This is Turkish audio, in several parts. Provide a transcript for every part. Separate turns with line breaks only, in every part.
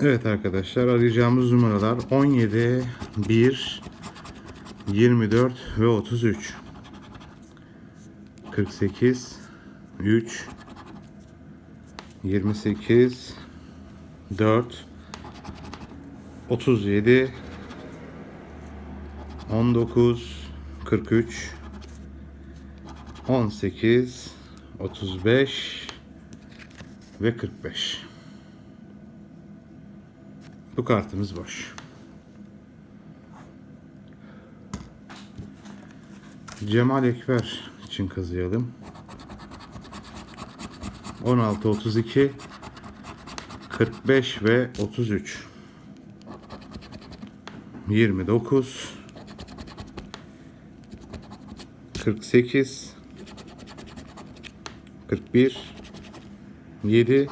Evet arkadaşlar arayacağımız numaralar 17, 1, 24 ve 33. 48, 3, 28, 4, 37, 19, 43, 18, 35 ve 45. Bu kartımız boş. Cemal Ekber için kazıyalım. 16, 32, 45 ve 33. 29 48 41 7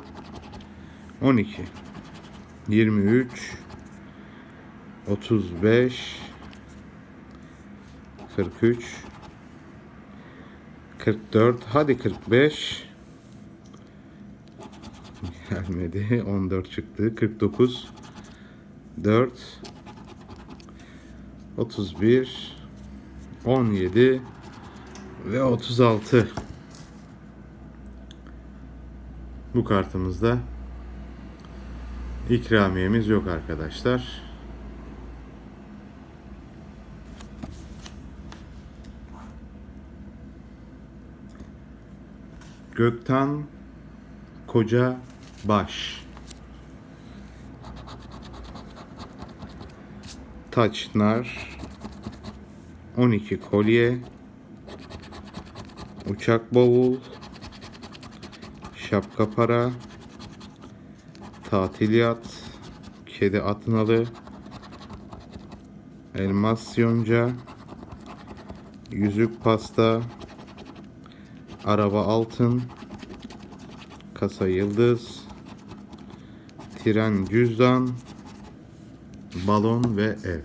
12 23 35 43 44 hadi 45 gelmedi 14 çıktı. 49 4 31 17 ve 36 bu kartımızda ikramiyemiz yok arkadaşlar. Gökten Koca Baş Taçnar 12 kolye Uçak bavul Şapka para Tatil yat Kedi atnalı Elmas yonca. Yüzük pasta. Araba altın. Kasa yıldız. Tren cüzdan. Balon ve ev.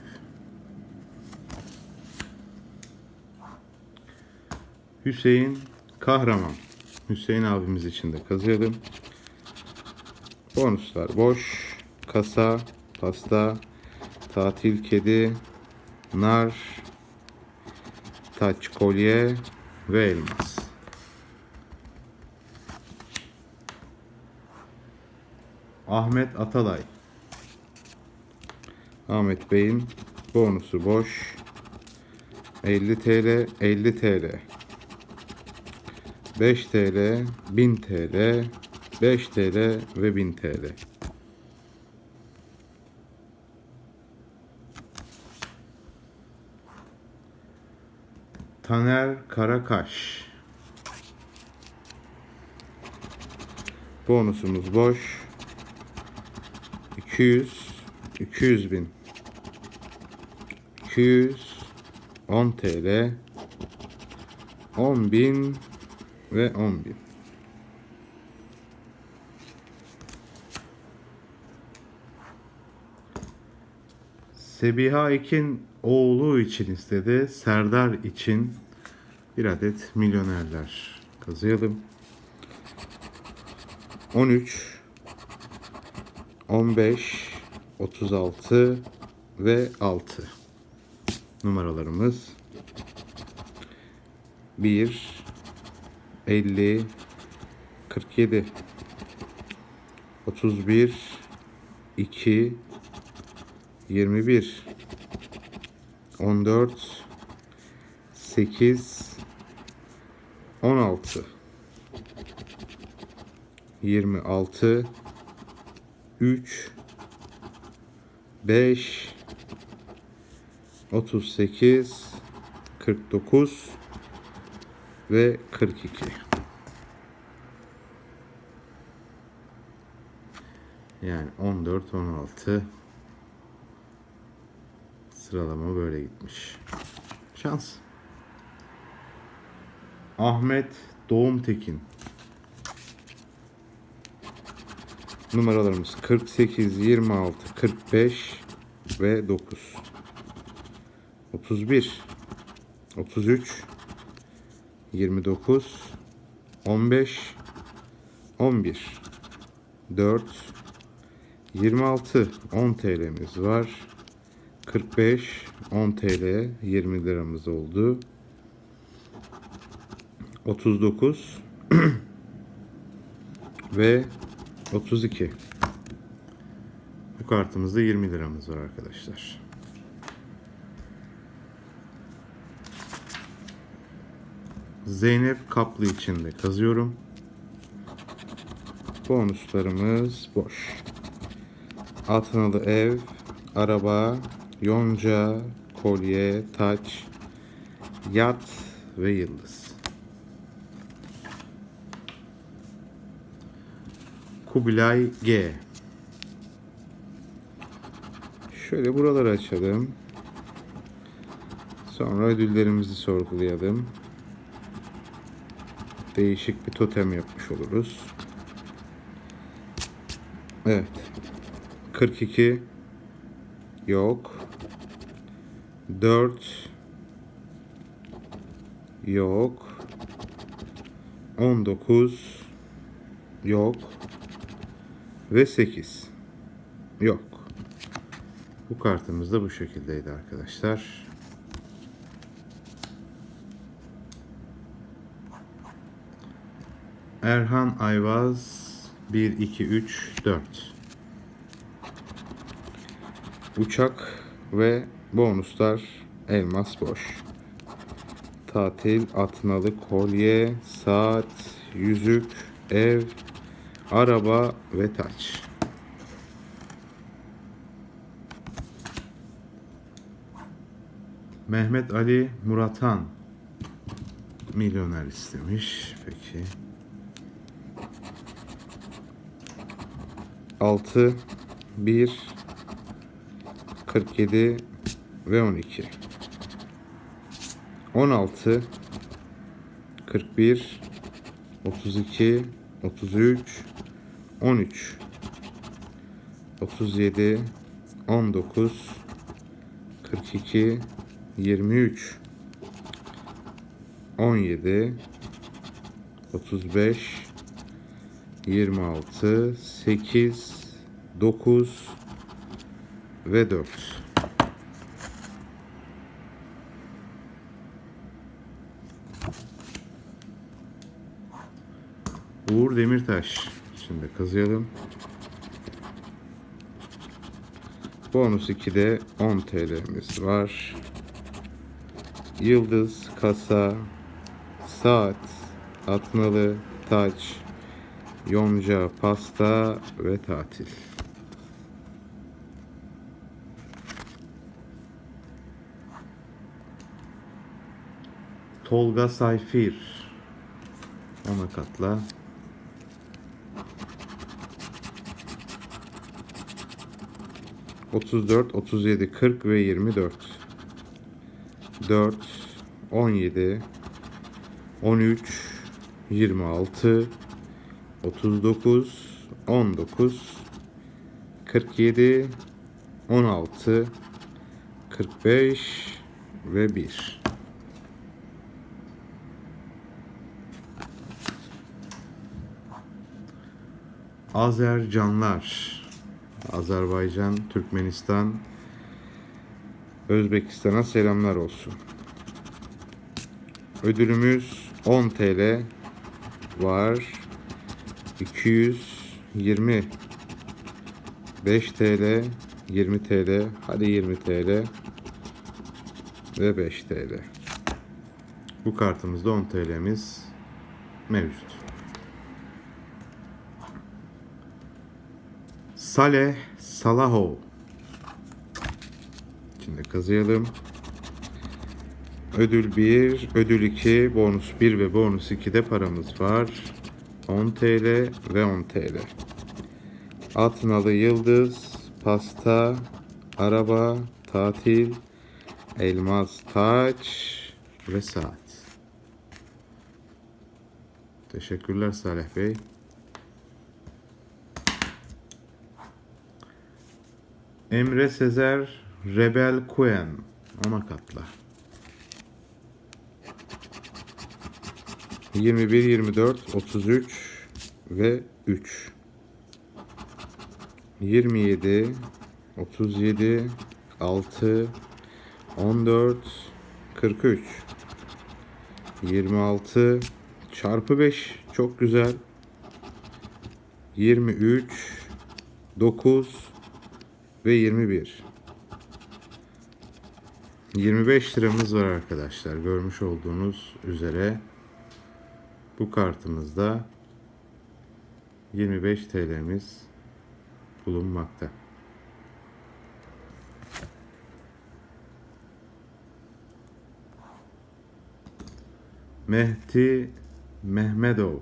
Hüseyin Kahraman. Hüseyin abimiz için de kazıyalım. Bonuslar boş. Kasa, pasta, tatil kedi, nar, taç kolye ve elmas. Ahmet Atalay. Ahmet Bey'in bonusu boş. 50 TL, 50 TL. 5 TL, 1000 TL, 5 TL ve 1000 TL. Taner Karakaş. Bonusumuz boş. 200, 200 bin. 200, 10 TL, 10 bin ve 10 bin. Sebiha Ekin oğlu için istedi. Serdar için bir adet milyonerler kazıyalım. 13 15 36 ve 6 numaralarımız 1 50 47 31 2 21 14 8 16 26 3 5 38 49 ve 42. Yani 14 16 sıralama böyle gitmiş. Şans. Ahmet Doğumtekin. Numaralarımız 48, 26, 45 ve 9. 31, 33, 29, 15, 11, 4, 26 10 TL'miz var. 45 10 TL 20 liramız oldu. 39 ve 32. Bu kartımızda 20 liramız var arkadaşlar. Zeynep Kaplı için de kazıyorum. Bonuslarımız boş. Atnalı ev, araba, yonca, kolye, taç, yat ve yıldız. Kubilay G. Şöyle buraları açalım. Sonra ödüllerimizi sorgulayalım. Değişik bir totem yapmış oluruz. Evet. 42 yok. 4 yok. 19 yok. Ve 8 yok. Bu kartımız da bu şekildeydi arkadaşlar. Erhan Ayvaz 1 2 3 4 Uçak ve bonuslar elmas boş. Tatil, atnalı kolye, saat, yüzük, ev, araba ve taç. Mehmet Ali Muratan milyoner istemiş. Peki. 6 1 47 ve 12 16 41 32 33 13 37 19 42 23 17 35 26 8 9 ve 4 Uğur Demirtaş şimdi kazıyalım Bonus 2'de 10 TL'miz var Yıldız, kasa, saat, atmalı, taç, yonca, pasta ve tatil. Tolga Sayfir. Ona katla. Otuz dört, otuz yedi, kırk ve yirmi dört. Dört, on yedi, on üç, yirmi altı, 39 19 47 16 45 ve 1 Azercanlar Azerbaycan, Türkmenistan Özbekistan'a selamlar olsun. Ödülümüz 10 TL var. 220 5 TL 20 TL hadi 20 TL ve 5 TL bu kartımızda 10 TL'miz mevcut Saleh Salahov Şimdi kazıyalım Ödül 1, ödül 2, bonus 1 ve bonus 2'de paramız var. 10 TL ve 10 TL. Atnalı yıldız, pasta, araba, tatil, elmas taç ve saat. Teşekkürler Salih Bey. Emre Sezer Rebel Kuen ona katla. 21, 24, 33 ve 3. 27 37 6 14 43 26 çarpı 5 çok güzel 23 9 ve 21 25 liramız var arkadaşlar görmüş olduğunuz üzere bu kartımızda 25 TL'miz bulunmakta. Mehdi Mehmedov.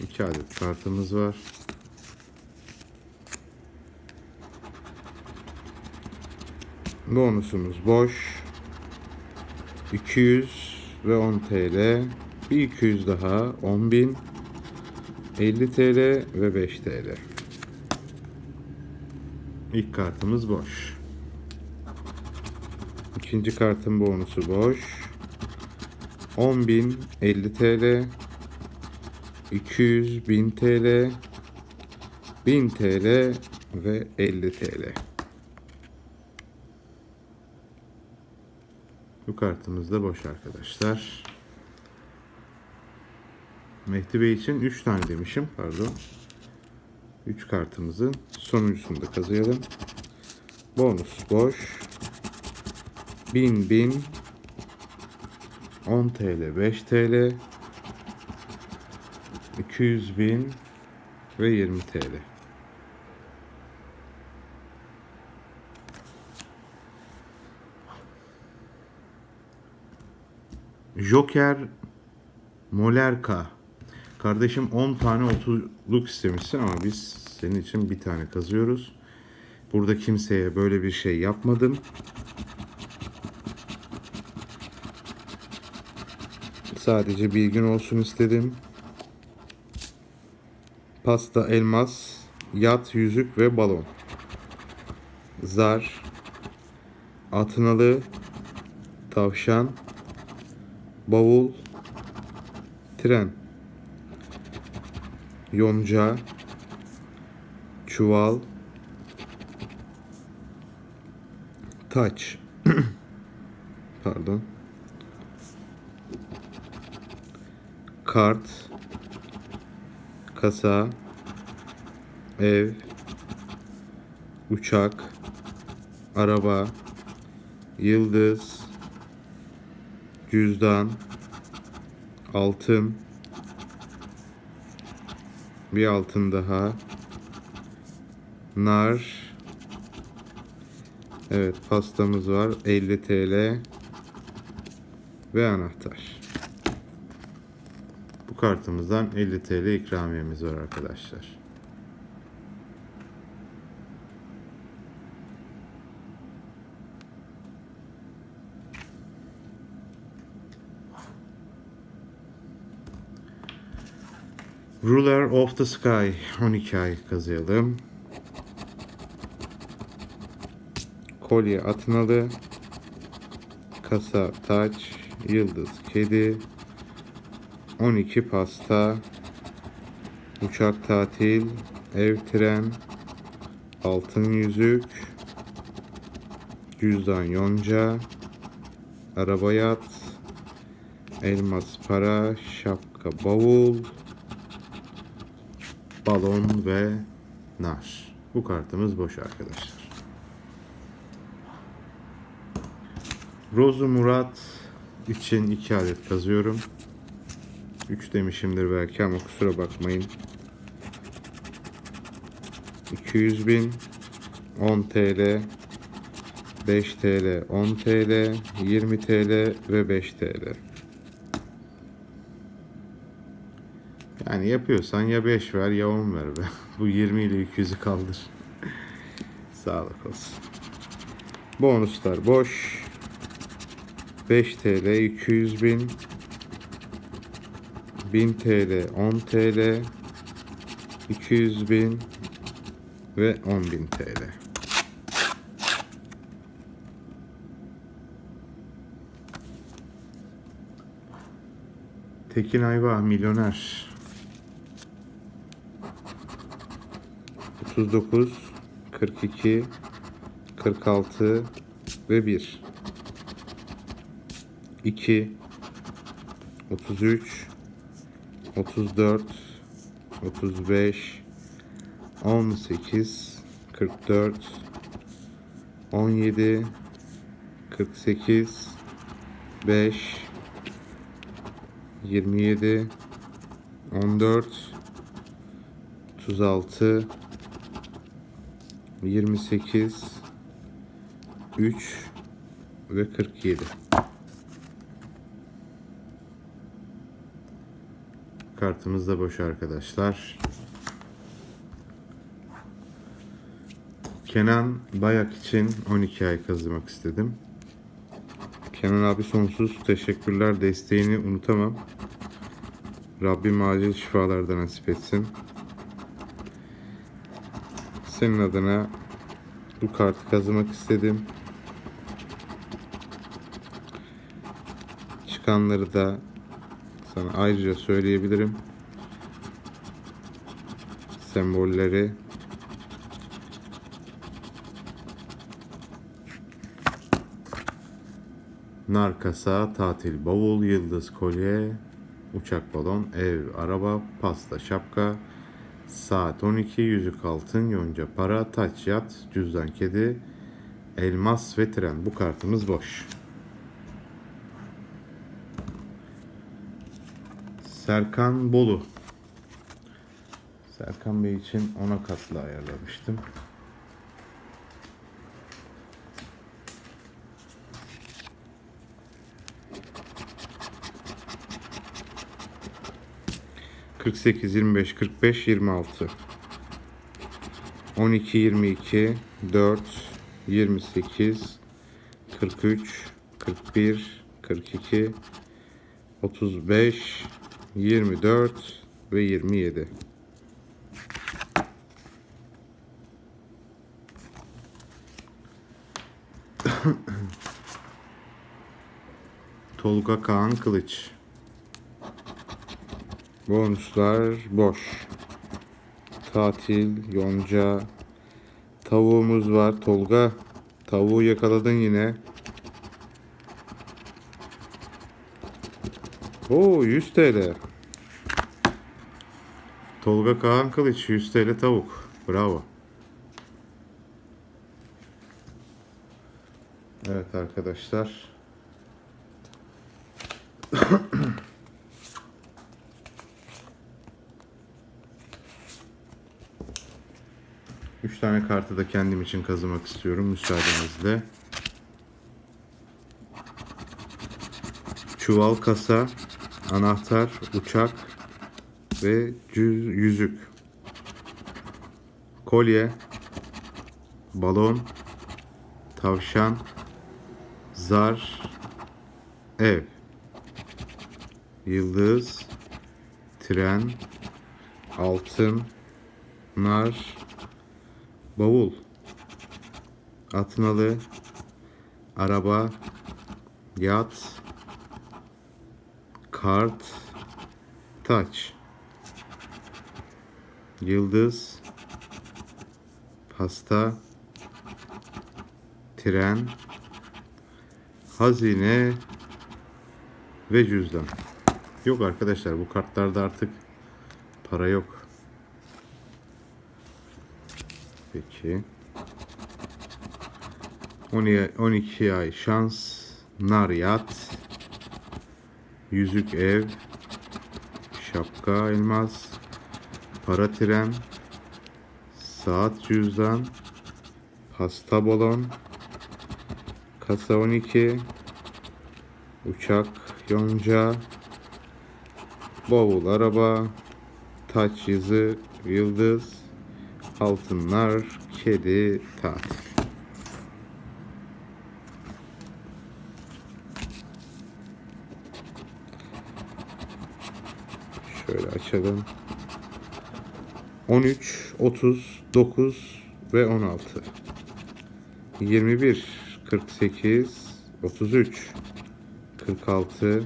İki adet kartımız var. Bonusumuz boş. 200 ve 10 TL. Bir 200 daha 10.000. 50 TL ve 5 TL. İlk kartımız boş. İkinci kartın bonusu boş. 10.000 50 TL 200 1000 TL 1000 TL ve 50 TL. Kartımız da boş arkadaşlar. Mehdi Bey için 3 tane demişim. Pardon. 3 kartımızın sonuncusunu da kazıyalım. Bonus boş. 1000 1000 10 TL 5 TL 200 bin ve 20 TL. Joker Molerka. Kardeşim 10 tane otuzluk istemişsin ama biz senin için bir tane kazıyoruz. Burada kimseye böyle bir şey yapmadım. Sadece bilgin olsun istedim. Pasta, elmas, yat, yüzük ve balon. Zar, atnalı, tavşan, bavul, tren, yonca, çuval, taç. Pardon. Kart, kasa, ev, uçak, araba, yıldız, cüzdan, altın, bir altın daha, nar, evet pastamız var 50 TL ve anahtar. Bu kartımızdan 50 TL ikramiyemiz var arkadaşlar. Ruler of the Sky 12 ay kazıyalım. Kolye atnalı. Kasa taç. Yıldız kedi. 12 pasta. Uçak tatil. Ev tren. Altın yüzük. Cüzdan yonca. Araba yat. Elmas para. Şapka bavul balon ve nar. Bu kartımız boş arkadaşlar. Rozu Murat için iki adet kazıyorum. 3 demişimdir belki ama kusura bakmayın. 200 bin 10 TL 5 TL 10 TL 20 TL ve 5 TL. Yani yapıyorsan ya 5 ver ya 10 ver be. Bu 20 ile 200'ü kaldır. Sağlık olsun. Bonuslar boş. 5 TL 200 bin 1000 TL 10 TL 200 bin ve 10 bin TL. Tekin Ayva milyoner. 39, 42, 46 ve 1. 2, 33, 34, 35, 18, 44, 17, 48, 5, 27, 14, 36, 28, 3 ve 47. Kartımız da boş arkadaşlar. Kenan Bayak için 12 ay kazımak istedim. Kenan abi sonsuz teşekkürler. Desteğini unutamam. Rabbim acil şifalar da nasip etsin. Senin adına bu kartı kazımak istedim. Çıkanları da sana ayrıca söyleyebilirim. Sembolleri nar kasa, tatil bavul, yıldız kolye, uçak balon, ev, araba, pasta, şapka, saat 12, yüzük altın, yonca para, taç yat, cüzdan kedi, elmas ve tren. Bu kartımız boş. Serkan Bolu. Serkan Bey için ona katlı ayarlamıştım. 48, 25, 45, 26. 12, 22, 4, 28, 43, 41, 42, 35, 24 ve 27. Tolga Kaan Kılıç Bonuslar boş. Tatil, yonca. Tavuğumuz var Tolga. Tavuğu yakaladın yine. Oo 100 TL. Tolga Kaan Kılıç 100 TL tavuk. Bravo. Evet arkadaşlar. Üç tane kartı da kendim için kazımak istiyorum müsaadenizle. Çuval kasa, anahtar, uçak ve yüzük. Kolye, balon, tavşan, zar, ev, yıldız, tren, altın, nar, bavul, atnalı, araba, yat, kart, taç, yıldız, pasta, tren, hazine. Ve cüzdan. Yok arkadaşlar bu kartlarda artık para yok. Peki. 12 12 ay şans, nar yat, yüzük ev, şapka elmas, para tren, saat cüzdan, pasta balon, kasa 12, uçak yonca, bavul araba, taç yüzü, yıldız, altınlar, kedi, tatil. Şöyle açalım. 13, 30, 9 ve 16. 21, 48, 33, 46,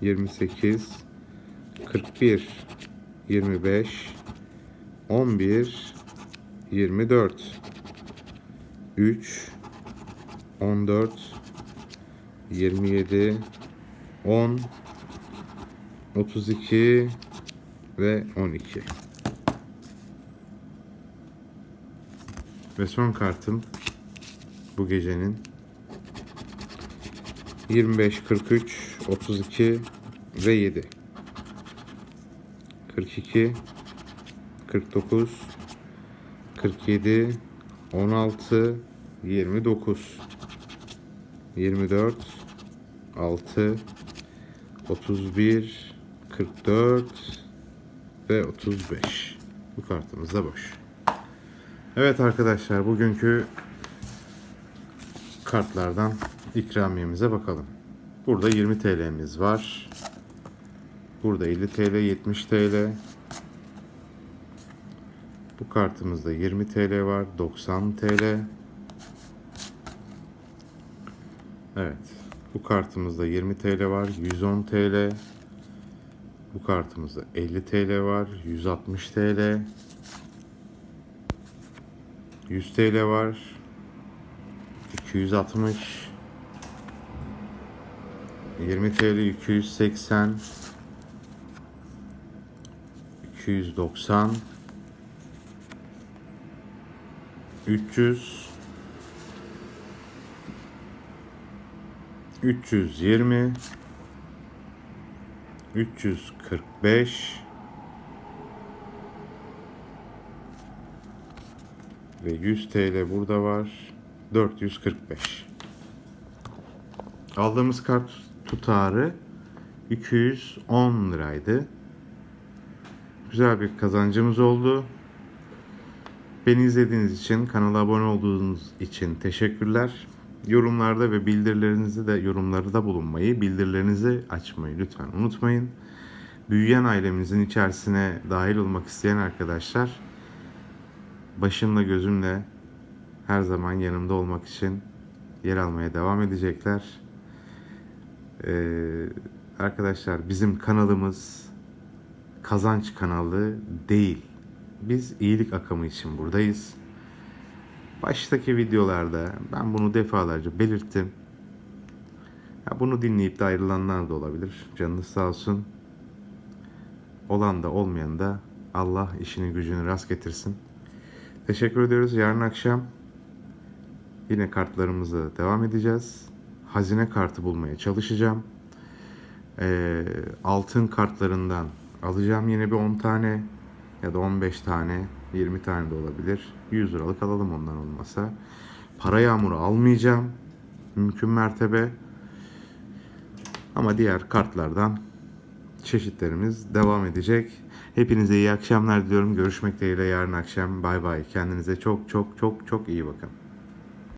28, 41, 25, 11, 24 3 14 27 10 32 ve 12 ve son kartım bu gecenin 25 43 32 ve 7 42 49 47 16 29 24 6 31 44 ve 35 bu kartımız da boş. Evet arkadaşlar bugünkü kartlardan ikramiyemize bakalım. Burada 20 TL'miz var. Burada 50 TL, 70 TL. Bu kartımızda 20 TL var, 90 TL. Evet. Bu kartımızda 20 TL var, 110 TL. Bu kartımızda 50 TL var, 160 TL. 100 TL var. 260 20 TL 280 290 300 320 345 ve 100 TL burada var. 445. Aldığımız kart tutarı 210 liraydı. Güzel bir kazancımız oldu. Beni izlediğiniz için, kanala abone olduğunuz için teşekkürler. Yorumlarda ve bildirilerinizi de yorumları da bulunmayı, bildirilerinizi açmayı lütfen unutmayın. Büyüyen ailemizin içerisine dahil olmak isteyen arkadaşlar başımla gözümle her zaman yanımda olmak için yer almaya devam edecekler. Ee, arkadaşlar bizim kanalımız kazanç kanalı değil. Biz iyilik akımı için buradayız. Baştaki videolarda ben bunu defalarca belirttim. Ya bunu dinleyip de ayrılanlar da olabilir. Canınız sağ olsun. Olan da olmayan da Allah işini gücünü rast getirsin. Teşekkür ediyoruz. Yarın akşam yine kartlarımızı devam edeceğiz. Hazine kartı bulmaya çalışacağım. Ee, altın kartlarından alacağım yine bir 10 tane ya da 15 tane 20 tane de olabilir. 100 liralık alalım ondan olmasa. Para yağmuru almayacağım. Mümkün mertebe. Ama diğer kartlardan çeşitlerimiz devam edecek. Hepinize iyi akşamlar diliyorum. Görüşmek dileğiyle yarın akşam. Bay bay. Kendinize çok çok çok çok iyi bakın.